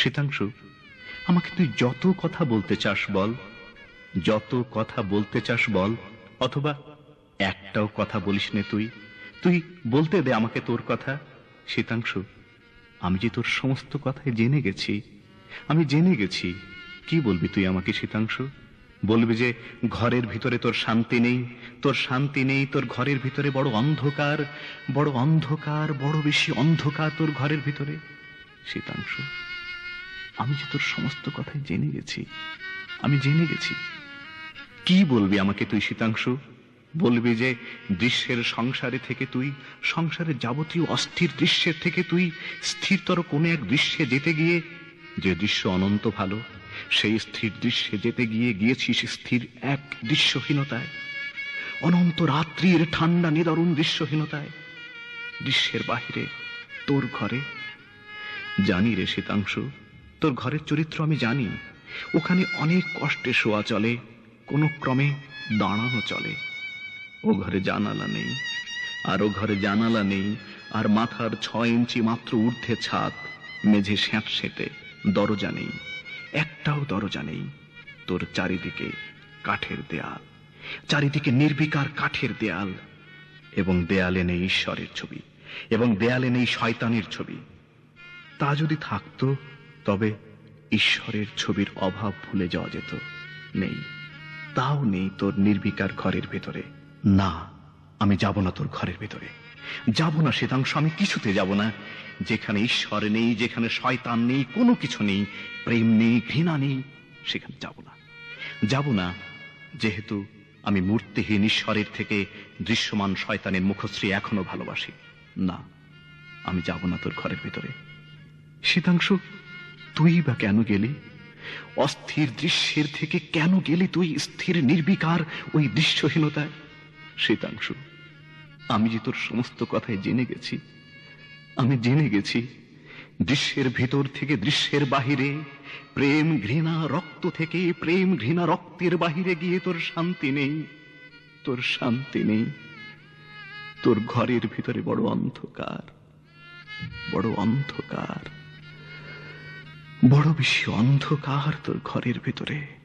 শীতাংশু আমাকে তুই যত কথা বলতে চাস বল, যত কথা বলতে চাস বল, অথবা একটাও কথা বলিস নে তুই তুই বলতে দে আমাকে তোর কথা। শীতাংশু আমি যে তোর সমস্ত কথাই জেনে গেছি, আমি জেনে গেছি, কি বলবি তুই আমাকে শীতাংশু বলবি যে ঘরের ভিতরে তোর শান্তি নেই, তোর শান্তি নেই, তোর ঘরের ভিতরে বড় অন্ধকার বড় অন্ধকার, বড় বেশি অন্ধকার তোর ঘরের ভিতরে। শীতাংশু আমি যে তোর সমস্ত কথাই জেনে গেছি, আমি জেনে গেছি। কি বলবি আমাকে তুই, শীতাংশু? বলবি যে দৃশ্যের সংসারে থেকে তুই, সংসারের যাবতীয় অস্থির দৃশ্যের থেকে তুই স্থিরতর কোনো এক দৃশ্যে যেতে গিয়ে, যে দৃশ্য অনন্ত ভালো, সেই স্থির দৃশ্যে যেতে গিয়ে গিয়েছিস স্থির এক দৃশ্যহীনতায়। অনন্ত রাত্রির ঠান্ডা নিদারুণ দৃশ্যহীনতায়। দৃশ্যের বাহিরে তোর ঘরে। জানি রে শীতাংশু তোর ঘরের চরিত্র আমি জানি। ওখানে অনেক কষ্টে শোয়া চলে, কোনো ক্রমে দাঁড়ানো চলে। ও ঘরে জানালা নেই, আর ও ঘরে জানালা নেই, আর মাথার ছয় ইঞ্চি মাত্র ঊর্ধ্বে ছাদ, মেঝে স্যাঁত সেটে দরজা নেই, একটাও দরজা নেই। তোর চারিদিকে কাঠের দেয়াল, চারিদিকে নির্বিকার কাঠের দেয়াল, এবং দেয়ালে নেই ঈশ্বরের ছবি, এবং দেয়ালে নেই শয়তানের ছবি। তা যদি থাকতো তবে ঈশ্বরের ছবির অভাব ভুলে যাওয়া যেত। নেই। তাও নেই তোর নির্বিকার ঘরের ভেতরে। না, আমি যাব না তোর ঘরের ভেতরে। যাব না শীতাংশ আমি কিছুতে যাব না। যেখানে ঈশ্বর নেই, যেখানে শয়তান নেই, কোনো কিছু নেই, প্রেম নেই, ঘৃণা নেই, সেখানে যাব না। যাব না, যেহেতু আমি মূর্তিহীন ঈশ্বরের থেকে দৃশ্যমান শয়তানের মুখশ্রী এখনও ভালোবাসি। না, আমি যাব না তোর ঘরের ভেতরে। শীতাংশু তুই বা কেন গেলি? অস্থির দৃশ্যের থেকে কেন গেলি তুই স্থির নির্বিকার ওই দৃশ্যহীনতায়? শীতাংশু আমি যে তোর সমস্ত কথাই জেনে গেছি, আমি জেনে গেছি, দৃশ্যের ভিতর থেকে দৃশ্যের বাহিরে, প্রেম ঘৃণা রক্ত থেকে প্রেম ঘৃণা রক্তের বাহিরে গিয়ে তোর শান্তি নেই, তোর শান্তি নেই। তোর ঘরের ভিতরে বড় অন্ধকার বড় অন্ধকার। বড় বেশি অন্ধকার তোর ঘরের ভিতরে।